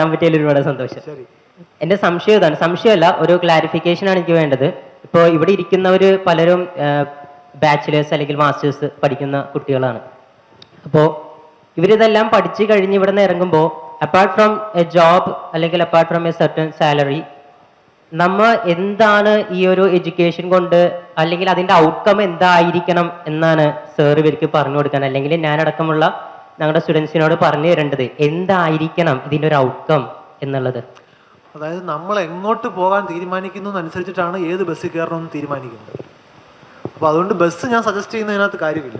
കാണാൻ പറ്റിയതിൽ ഒരുപാട് സന്തോഷം. എന്റെ സംശയം ഇതാണ്. സംശയമല്ല ഒരു ക്ലാരിഫിക്കേഷൻ ആണ് എനിക്ക് വേണ്ടത്. ഇപ്പോ ഇവിടെ ഇരിക്കുന്നവർ പലരും ബാച്ചിലേഴ്സ് അല്ലെങ്കിൽ മാസ്റ്റേഴ്സ് പഠിക്കുന്ന കുട്ടികളാണ്. അപ്പോൾ ഇവരിതെല്ലാം പഠിച്ചു കഴിഞ്ഞ് ഇവിടെ നിന്ന് ഇറങ്ങുമ്പോൾ അപ്പാർട്ട് ഫ്രം എ ജോബ് അല്ലെങ്കിൽ apart from a certain salary നമ്മൾ എന്താണ് ഈ ഒരു എഡ്യൂക്കേഷൻ കൊണ്ട് അല്ലെങ്കിൽ അതിന്റെ ഔട്ട്കം എന്തായിരിക്കണം എന്നാണ് സാർ ഇവർക്ക് പറഞ്ഞു കൊടുക്കാൻ. അല്ലെങ്കിൽ ഞാനടക്കമുള്ള ഞങ്ങളുടെ സ്റ്റുഡൻസിനോട് പറഞ്ഞു തരേണ്ടത് എന്തായിരിക്കണം ഇതിന്റെ ഒരു ഔട്ട്കം എന്നുള്ളത്. അതായത് നമ്മൾ എങ്ങോട്ട് പോകാൻ തീരുമാനിക്കുന്നതനുസരിച്ചിട്ടാണ് ഏത് ബസ്സിൽ കയറണമെന്ന് തീരുമാനിക്കുന്നത്. അപ്പോൾ അതുകൊണ്ട് ബസ് ഞാൻ സജസ്റ്റ് ചെയ്യുന്നതിനകത്ത് കാര്യമില്ല.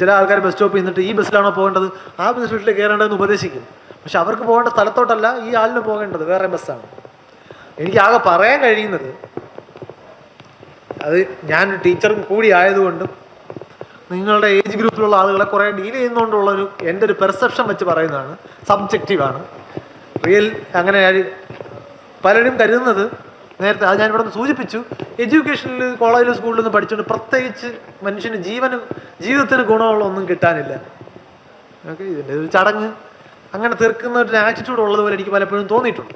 ചില ആൾക്കാർ ബസ് സ്റ്റോപ്പിൽ നിന്നിട്ട് ഈ ബസ്സിലാണോ പോകേണ്ടത്? ആ ബസ് ബസ്സിൽ കയറേണ്ടതെന്ന് ഉപദേശിക്കും. പക്ഷെ അവർക്ക് പോകേണ്ട സ്ഥലത്തോട്ടല്ല ഈ ആളിന് പോകേണ്ടത് വേറെ ബസ്സാണ് എനിക്ക് ആകെ പറയാൻ കഴിയുന്നത് അത് ഞാൻ ടീച്ചറും കൂടി ആയതുകൊണ്ടും നിങ്ങളുടെ ഏജ് ഗ്രൂപ്പിലുള്ള ആളുകളെ കുറേ ഡീൽ ചെയ്യുന്നതുകൊണ്ടുള്ളൊരു എന്റെ ഒരു പെർസെപ്ഷൻ വെച്ച് പറയുന്നതാണ്. സബ്ജക്റ്റീവാണ് റിയൽ അങ്ങനെ പലരും കരുതുന്നത് നേരത്തെ അത് ഞാൻ ഇവിടെ സൂചിപ്പിച്ചു. എഡ്യൂക്കേഷനിൽ കോളേജിലും നിന്ന് പഠിച്ചുകൊണ്ട് പ്രത്യേകിച്ച് മനുഷ്യന് ജീവന് ജീവിതത്തിന് ഗുണമുള്ള ഒന്നും കിട്ടാനില്ല. ഓക്കെ ഇതിന്റെ ഒരു ചടങ്ങ്. അങ്ങനെ തീർക്കുന്ന ഒരു ആറ്റിറ്റ്യൂഡ് ഉള്ളതുപോലെ എനിക്ക് പലപ്പോഴും തോന്നിയിട്ടുണ്ട്.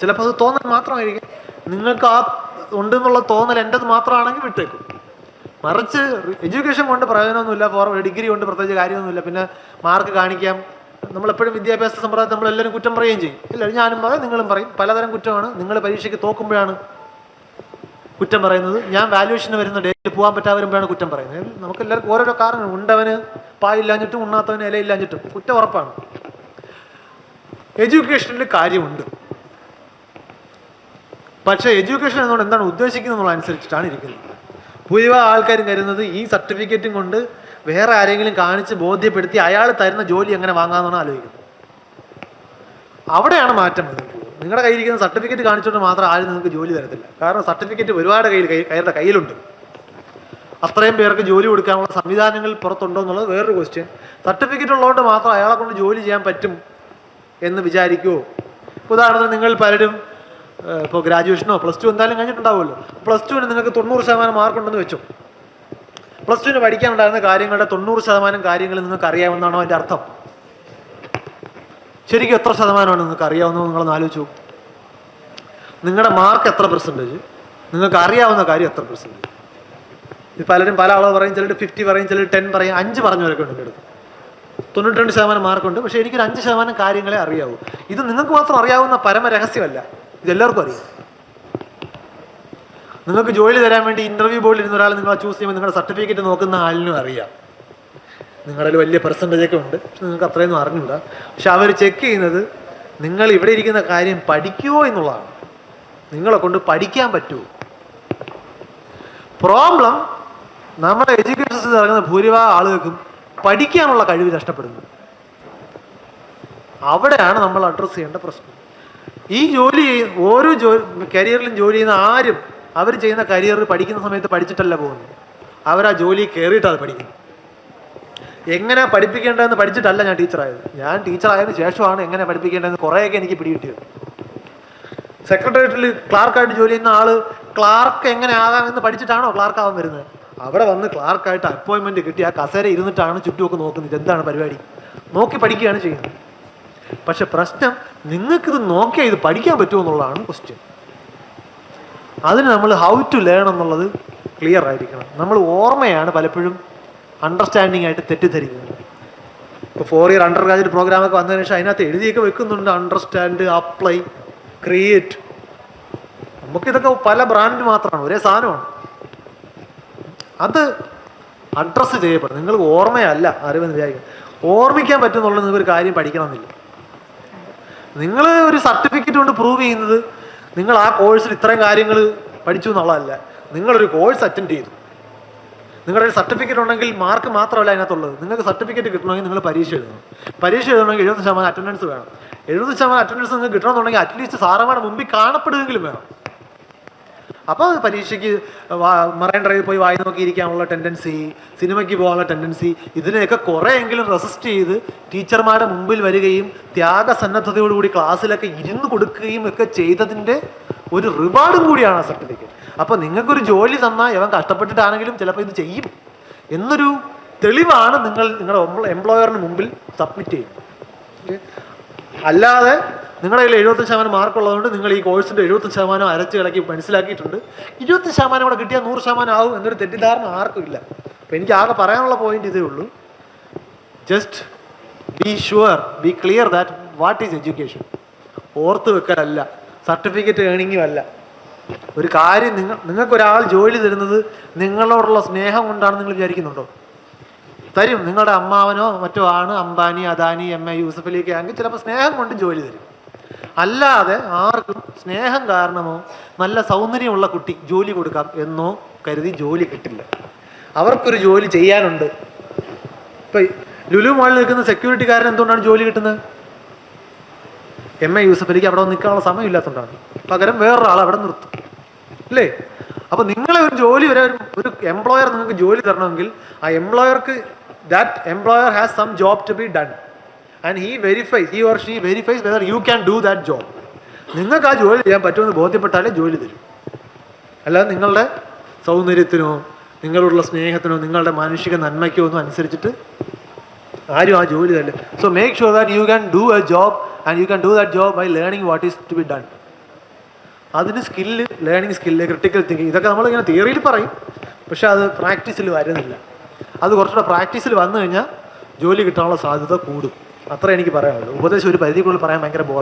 ചിലപ്പോൾ അത് തോന്നൽ മാത്രമായിരിക്കും. നിങ്ങൾക്ക് ആ ഉണ്ടെന്നുള്ള തോന്നൽ എന്റെത് മാത്രമാണെങ്കിൽ വിട്ടേക്കും. മറിച്ച് എഡ്യൂക്കേഷൻ കൊണ്ട് പ്രയോജനമൊന്നുമില്ല ഫോർ ഡിഗ്രി കൊണ്ട് പ്രത്യേകിച്ച് കാര്യമൊന്നുമില്ല. പിന്നെ മാർക്ക് കാണിക്കാം. നമ്മളെപ്പോഴും വിദ്യാഭ്യാസ സമ്പ്രദായത്തിൽ നമ്മളെല്ലാവരും കുറ്റം പറയുകയും ചെയ്യും. ഇല്ല ഞാനും പറയും നിങ്ങളും പറയും. പലതരം കുറ്റമാണ്. നിങ്ങൾ പരീക്ഷയ്ക്ക് തോക്കുമ്പോഴാണ് കുറ്റം പറയുന്നത്. ഞാൻ വാല്യുവേഷന് വരുന്ന ഡേറ്റ് പോകാൻ പറ്റാതിരുമ്പോഴാണ് കുറ്റം പറയുന്നത്. നമുക്ക് എല്ലാവർക്കും ഓരോരോ കാരണം ഉണ്ടവന് പായില്ലാഞ്ഞിട്ടും ഉണ്ണാത്തവന് ഇലയില്ലാഞ്ഞിട്ടും കുറ്റം ഉറപ്പാണ്. എഡ്യൂക്കേഷനിൽ കാര്യമുണ്ട്. പക്ഷേ എഡ്യൂക്കേഷൻ എന്നുകൊണ്ട് എന്താണ് ഉദ്ദേശിക്കുന്നത് എന്നുള്ള അനുസരിച്ചിട്ടാണ് ഇരിക്കുന്നത്. ഭൂരിഭാഗം ആൾക്കാരും കരുതുന്നത് ഈ സർട്ടിഫിക്കറ്റും കൊണ്ട് വേറെ ആരെങ്കിലും കാണിച്ച് ബോധ്യപ്പെടുത്തി അയാൾ തരുന്ന ജോലി എങ്ങനെ വാങ്ങാമെന്നാണ് ആലോചിക്കുന്നത്. അവിടെയാണ് മാറ്റം നിങ്ങളുടെ കയ്യിരിക്കുന്ന സർട്ടിഫിക്കറ്റ് കാണിച്ചുകൊണ്ട് മാത്രം ആരും നിങ്ങൾക്ക് ജോലി തരത്തില്ല. കാരണം സർട്ടിഫിക്കറ്റ് ഒരുപാട് കയ്യിൽ കൈ- കയ്യുടെ കയ്യിലുണ്ട്. അത്രയും പേർക്ക് ജോലി കൊടുക്കാനുള്ള സംവിധാനങ്ങൾ പുറത്തുണ്ടോ എന്നുള്ളത് വേറൊരു ക്വസ്റ്റ്യൻ സർട്ടിഫിക്കറ്റ് ഉള്ളതുകൊണ്ട് മാത്രം അയാളെ കൊണ്ട് ജോലി ചെയ്യാൻ പറ്റും എന്ന് വിചാരിക്കുമോ ഉദാഹരണത്തിന് നിങ്ങൾ പലരും ഇപ്പോൾ ഗ്രാജുവേഷനോ പ്ലസ് ടു എന്തായാലും കഴിഞ്ഞിട്ടുണ്ടാവുമല്ലോ. പ്ലസ് ടുവിന് നിങ്ങൾക്ക് തൊണ്ണൂറ് ശതമാനം മാർക്ക് ഉണ്ടെന്ന് വെച്ചോ. പ്ലസ് ടുവിന് പഠിക്കാനുണ്ടായിരുന്ന കാര്യങ്ങളുടെ തൊണ്ണൂറ് ശതമാനം കാര്യങ്ങൾ നിങ്ങൾക്ക് അറിയാമെന്നാണോ അതിന്റെ അർത്ഥം? ശരിക്കും എത്ര ശതമാനമാണ് നിങ്ങൾക്ക് അറിയാവുന്നത് നിങ്ങളൊന്ന് ആലോചിച്ചു നിങ്ങളുടെ മാർക്ക് എത്ര പെർസെന്റേജ് നിങ്ങൾക്ക് അറിയാവുന്ന കാര്യം എത്ര പെർസെന്റേജ് ഇത് പലരും പല ആളുകൾ പറയും ചിലർ ഫിഫ്റ്റി പറയും ചിലർ ടെൻ പറയും അഞ്ച് പറഞ്ഞവരൊക്കെ ഉണ്ട് എന്റെ തൊണ്ണൂറ്റി രണ്ട് ശതമാനം മാർക്കുണ്ട് പക്ഷേ എനിക്കൊരു അഞ്ച് ശതമാനം കാര്യങ്ങളെ അറിയാവൂ. ഇത് നിങ്ങൾക്ക് മാത്രം അറിയാവുന്ന പരമ രഹസ്യമല്ല ഇത് എല്ലാവർക്കും അറിയാം. നിങ്ങൾക്ക് ജോലി തരാൻ വേണ്ടി ഇന്റർവ്യൂ ബോർഡിൽ ഇരുന്ന ഒരാൾ നിങ്ങളെ ചൂസ് ചെയ്യുമ്പോൾ നിങ്ങളുടെ സർട്ടിഫിക്കറ്റ് നോക്കുന്ന ആളിനും അറിയാം. നിങ്ങളിൽ വലിയ പെർസെന്റേജ് ഒക്കെ ഉണ്ട്. പക്ഷെ നിങ്ങൾക്ക് അത്രയൊന്നും അറിഞ്ഞില്ല പക്ഷെ അവർ ചെക്ക് ചെയ്യുന്നത് നിങ്ങൾ ഇവിടെ ഇരിക്കുന്ന കാര്യം പഠിക്കുമോ എന്നുള്ളതാണ്. നിങ്ങളെ കൊണ്ട് പഠിക്കാൻ പറ്റുമോ പ്രോബ്ലം നമ്മുടെ എഡ്യൂക്കേഷൻ സിസ്റ്റത്തിൽ ഇറങ്ങുന്ന ഭൂരിഭാഗം ആളുകൾക്കും പഠിക്കാനുള്ള കഴിവ് നഷ്ടപ്പെടുന്നു. അവിടെയാണ് നമ്മൾ അഡ്രസ്സ് ചെയ്യേണ്ട പ്രശ്നം. ഈ ജോലി ഓരോ ജോ കരിയറിലും ജോലി ചെയ്യുന്ന ആരും അവർ ചെയ്യുന്ന കരിയർ പഠിക്കുന്ന സമയത്ത് പഠിച്ചിട്ടല്ല പോകുന്നത്. അവർ ആ ജോലി കയറിയിട്ടാണ് പഠിക്കുന്നത്. എങ്ങനെ പഠിപ്പിക്കേണ്ടതെന്ന് പഠിച്ചിട്ടല്ല ഞാൻ ടീച്ചറായത്. ഞാൻ ടീച്ചറായതിനു ശേഷമാണ് എങ്ങനെ പഠിപ്പിക്കേണ്ടതെന്ന് കുറേയൊക്കെ എനിക്ക് പിടികിട്ടിയത്. സെക്രട്ടേറിയറ്റിൽ ക്ലാർക്കായിട്ട് ജോലി ചെയ്യുന്ന ആൾ ക്ലാർക്ക് എങ്ങനെ ആകാമെന്ന് പഠിച്ചിട്ടാണോ ക്ലാർക്ക് ആവാൻ വരുന്നത്? അവിടെ വന്ന് ക്ലാർക്കായിട്ട് അപ്പോയിൻമെന്റ് കിട്ടി ആ കസേര ഇരുന്നിട്ടാണ് ചുറ്റുമൊക്കെ നോക്കുന്നത്. എന്താണ് പരിപാടി? നോക്കി പഠിക്കുകയാണ് ചെയ്യുന്നത്. പക്ഷെ പ്രശ്നം നിങ്ങൾക്കിത് നോക്കിയാൽ ഇത് പഠിക്കാൻ പറ്റുമോ എന്നുള്ളതാണ് ക്വസ്റ്റ്യൻ അതിന് നമ്മൾ ഹൗ ടു ലേൺ എന്നുള്ളത് ക്ലിയർ ആയിരിക്കണം. നമ്മൾ ഓർമ്മയാണ് പലപ്പോഴും അണ്ടർസ്റ്റാൻഡിങ് ആയിട്ട് തെറ്റിദ്ധരിക്കുന്നത്. ഇപ്പോൾ ഫോർ ഇയർ അണ്ടർ ഗ്രാജുവേറ്റ് പ്രോഗ്രാമൊക്കെ വന്നതിന് ശേഷം അതിനകത്ത് എഴുതിയൊക്കെ വെക്കുന്നുണ്ട് അണ്ടർസ്റ്റാൻഡ് അപ്ലൈ ക്രിയേറ്റ് നമുക്കിതൊക്കെ പല ബ്രാൻഡ് മാത്രമാണ് ഒരേ സാധനമാണ്. അത് അഡ്രസ്സ് ചെയ്യപ്പെടും. നിങ്ങൾ ഓർമ്മയല്ല അറിവെന്ന് വിചാരിക്കുക ഓർമ്മിക്കാൻ പറ്റുന്നുള്ളത് ഒരു കാര്യം പഠിക്കണമെന്നില്ല. നിങ്ങൾ ഒരു സർട്ടിഫിക്കറ്റ് കൊണ്ട് പ്രൂവ് ചെയ്യുന്നത് നിങ്ങൾ ആ കോഴ്സിൽ ഇത്രയും കാര്യങ്ങൾ പഠിച്ചു എന്നുള്ളതല്ല. നിങ്ങളൊരു കോഴ്സ് അറ്റൻഡ് ചെയ്തു. നിങ്ങളുടെ സർട്ടിഫിക്കറ്റ് ഉണ്ടെങ്കിൽ മാർക്ക് മാത്രമല്ല അതിനകത്തുള്ളത്. നിങ്ങൾക്ക് സർട്ടിഫിക്കറ്റ് കിട്ടണമെങ്കിൽ നിങ്ങൾ പരീക്ഷ എഴുതണം. പരീക്ഷ എഴുതണമെങ്കിൽ എഴുപത് ശതമാനം അറ്റൻഡൻസ് വേണം. എഴുപത് ശതമാനം അറ്റൻഡൻസ് നിങ്ങൾക്ക് കിട്ടണമെന്നുണ്ടെങ്കിൽ അറ്റ്ലീസ്റ്റ് സാറന്മാരുടെ മുമ്പിൽ കാണപ്പെടുമെങ്കിലും വേണം. അപ്പോൾ പരീക്ഷയ്ക്ക് മറൈൻ ഡ്രൈവിൽ പോയി വായി നോക്കിയിരിക്കാനുള്ള ടെൻഡൻസി സിനിമയ്ക്ക് പോകാനുള്ള ടെൻഡൻസി ഇതിനെയൊക്കെ കുറേയെങ്കിലും റെസിസ്റ്റ് ചെയ്ത് ടീച്ചർമാരുടെ മുമ്പിൽ വരികയും ത്യാഗസന്നദ്ധതയോടുകൂടി ക്ലാസ്സിലൊക്കെ ഇരുന്ന് കൊടുക്കുകയും ഒക്കെ ചെയ്തതിന്റെ ഒരു റിവാർഡും കൂടിയാണ് ആ സർട്ടിഫിക്കറ്റ് അപ്പോൾ നിങ്ങൾക്കൊരു ജോലി തന്നാൽ ഇവൻ കഷ്ടപ്പെട്ടിട്ടാണെങ്കിലും ചിലപ്പോൾ ഇത് ചെയ്യും. എന്നൊരു തെളിവാണ് നിങ്ങൾ നിങ്ങളുടെ എംപ്ലോയറിന് മുമ്പിൽ സബ്മിറ്റ് ചെയ്യുന്നത്. അല്ലാതെ നിങ്ങളുടെ കയ്യിൽ എഴുപത്തഞ്ച് ശതമാനം മാർക്ക് ഉള്ളതുകൊണ്ട് നിങ്ങൾ ഈ കോഴ്സിന്റെ എഴുപത്തി ശതമാനം അരച്ച് ഇളക്കി മനസ്സിലാക്കിയിട്ടുണ്ട്. ഇരുപത്തി ശതമാനം കൂടെ കിട്ടിയാൽ നൂറ് ശതമാനം ആവും എന്നൊരു തെറ്റിദ്ധാരണ ആർക്കും ഇല്ല. അപ്പം എനിക്ക് ആകെ പറയാനുള്ള പോയിന്റ് ഇതേ ഉള്ളൂ. Just be sure be clear that what is education ഓർത്ത് വെക്കലല്ല. സർട്ടിഫിക്കറ്റ് ഏണിങ്ങും അല്ല. ഒരു കാര്യം നിങ്ങൾ നിങ്ങൾക്കൊരാൾ ജോലി തരുന്നത് നിങ്ങളോടുള്ള സ്നേഹം കൊണ്ടാണ് നിങ്ങൾ വിചാരിക്കുന്നുണ്ടോ? തരും. നിങ്ങളുടെ അമ്മാവനോ മറ്റോ ആണ് അംബാനി അദാനി എം എ യൂസഫ് അലിയൊക്കെ ആണെങ്കിൽ ചിലപ്പോൾ സ്നേഹം കൊണ്ട് ജോലി തരും. അല്ലാതെ ആർക്കും സ്നേഹം കാരണമോ നല്ല സൗന്ദര്യമുള്ള കുട്ടി ജോലി കൊടുക്കാം എന്നോ കരുതി ജോലി കിട്ടില്ല. അവർക്കൊരു ജോലി ചെയ്യാനുണ്ട്. ഇപ്പൊ ലുലു മാളിൽ നിൽക്കുന്ന സെക്യൂരിറ്റിക്കാരൻ എന്തുകൊണ്ടാണ് ജോലി കിട്ടുന്നത്? എം എ യൂസഫ് അലിക്ക് അവിടെ നിൽക്കാനുള്ള സമയമില്ലാത്തതുകൊണ്ടാണ്. പകരം വേറൊരാൾ അവിടെ നിർത്തും. അല്ലേ? അപ്പൊ നിങ്ങളെ ഒരു ജോലി വരെ ഒരു എംപ്ലോയർ നിങ്ങൾക്ക് ജോലി തരണമെങ്കിൽ ആ എംപ്ലോയർക്ക് that employer has some job to be done. And he verifies he or she verifies whether you can do that job. നിങ്ങൾക്ക് ആ ജോലി ചെയ്യാൻ പറ്റുമെന്ന് ബോധ്യപ്പെട്ടാലേ ജോലി തരും. അല്ലാതെ നിങ്ങളുടെ സൗന്ദര്യത്തിനോ നിങ്ങളോടുള്ള സ്നേഹത്തിനോ നിങ്ങളുടെ മാനുഷിക നന്മയ്ക്കോ ഒന്നും അനുസരിച്ചിട്ട് ആരും ആ ജോലി തരില്ല. So make sure that you can do a job and you can do that job by learning what is to be done അതിന് skill learning skill critical thinking ഇതൊക്കെ നമ്മളിങ്ങനെ തിയറിയിൽ പറയും. പക്ഷെ അത് പ്രാക്ടീസിൽ വരുന്നില്ല. അത് കുറച്ചുകൂടെ പ്രാക്ടീസിൽ വന്നു കഴിഞ്ഞാൽ ജോലി കിട്ടാനുള്ള സാധ്യത കൂടും. അത്ര എനിക്ക് പറയാനുള്ളൂ. ഉപദേശം ഒരു പരിധിക്കുള്ളിൽ പറയാൻ ഭയങ്കര ബോറാണ്